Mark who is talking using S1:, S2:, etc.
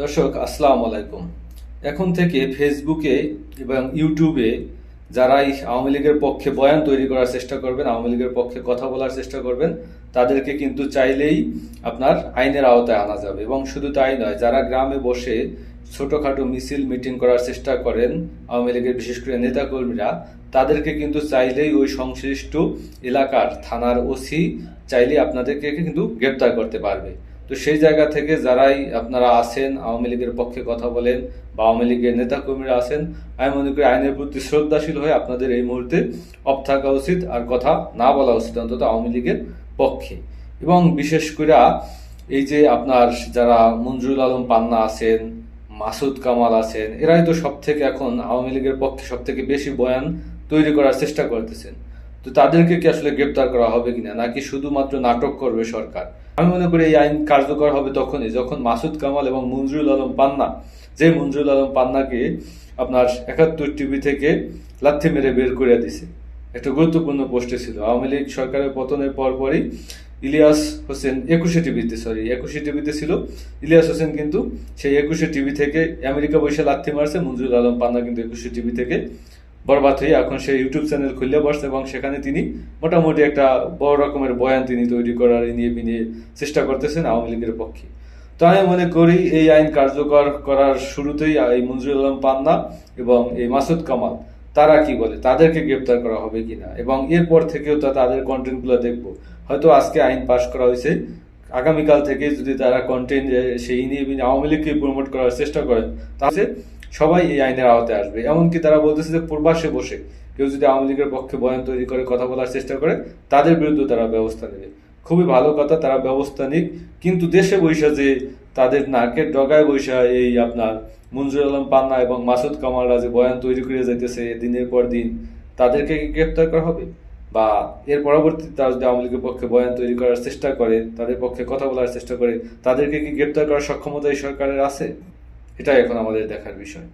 S1: দর্শক, আসসালামু আলাইকুম। এখন থেকে ফেসবুকে এবং ইউটিউবে যারাই আওয়ামী লীগের পক্ষে বয়ান তৈরি করার চেষ্টা করবেন, আওয়ামী লীগের পক্ষে কথা বলার চেষ্টা করবেন, তাদেরকে কিন্তু চাইলেই আপনার আইনের আওতায় আনা যাবে। এবং শুধু তাই নয়, যারা গ্রামে বসে ছোটখাটো মিছিল, মিটিং করার চেষ্টা করেন আওয়ামী লীগের বিশেষ করে নেতাকর্মীরা, তাদেরকে কিন্তু চাইলেই ওই সংশ্লিষ্ট এলাকার থানার ওসি চাইলেই আপনাদেরকে কিন্তু গ্রেপ্তার করতে পারবে। তো সেই জায়গা থেকে যারাই আপনারা আছেন, আওয়ামী লীগের পক্ষে কথা বলেন বা আওয়ামী লীগের নেতাকর্মীরা আছেন, আমি মনে করি আইনের প্রতি শ্রদ্ধাশীল হয়ে আপনাদের এই মুহূর্তে অফ থাকা উচিত আর কথা না বলা উচিত, অন্তত আওয়ামী লীগের পক্ষে। এবং বিশেষ করে এই যে আপনার যারা মঞ্জুরুল আলম পান্না আছেন, মাসুদ কামাল আছেন, এরাই তো সব থেকে এখন আওয়ামী লীগের পক্ষে সব থেকে বেশি বয়ান তৈরি করার চেষ্টা করতেছেন। তো তাদেরকে কি আসলে গ্রেপ্তার করা হবে কিনা, নাকি শুধুমাত্র নাটক করবে সরকার? আমি মনে করি এই আইন কার্যকর হবে তখনই, যখন মাসুদ কামাল এবং মঞ্জুরুল আলম পান্না, যে মঞ্জুরুল আলম পান্নাকে আপনার একাত্তর টিভি থেকে লাথি মেরে বের করে দিছে। একটা গুরুত্বপূর্ণ পোস্টে ছিল। আওয়ামী লীগ সরকারের পতনের পরপরই ইলিয়াস হোসেন একুশে টিভিতে সরি একুশে টিভিতে ছিল। ইলিয়াস হোসেন কিন্তু সেই একুশে টিভি থেকে আমেরিকা বসে লাথি মারছে মঞ্জুরুল আলম পান্না কিন্তু একুশে টিভি থেকে বরবাদ হয়ে এখন সে ইউটিউব চ্যানেল খুলে বসছে এবং সেখানে তিনি মোটামুটি একটা বড় রকমের বয়ান তিনি তৈরি করার নিয়ে বিনিয়ে চেষ্টা করতেছেন আওয়ামী লীগের পক্ষে। তো আমি মনে করি এই আইন কার্যকর করার শুরুতেই এই মঞ্জুরুল আলম পান্না এবং এই মাসুদ কামাল, তারা কি বলে? তাদেরকে গ্রেপ্তার করা হবে কিনা? এবং এরপর থেকেও তো তাদের কন্টেন্টগুলো দেখব। হয়তো আজকে আইন পাশ করা হয়েছে। আগামীকাল থেকে যদি তারা কন্টেন্ট সেই নিয়ে আওয়ামী লীগকে প্রমোট করার চেষ্টা করেন, তাহলে সবাই এই আইনের আওতায় আসবে। এমনকি তারা বলতেছে যে প্রবাসে বসে কেউ যদি আওয়ামী লীগের পক্ষে বয়ান তৈরি করে, কথা বলার চেষ্টা করে, তাদের বিরুদ্ধে তারা ব্যবস্থা নেবে। খুবই ভালো কথা, তারা ব্যবস্থা নিক। কিন্তু দেশে বৈশা যে তাদের নাকের ডগায় বৈশা এই আপনার মঞ্জুর আলম পান্না এবং মাসুদ কামালরা যে বয়ান তৈরি করে যাইতেছে দিনের পর দিন, তাদেরকে গ্রেপ্তার করা হবে? বা এর পরবর্তীতে তারা যদি আওয়ামী লীগের পক্ষে বয়ান তৈরি করার চেষ্টা করে, তাদের পক্ষে কথা বলার চেষ্টা করে, তাদেরকে কি গ্রেপ্তার করার সক্ষমতা এই সরকারের আছে? এটাই এখন আমাদের দেখার বিষয়।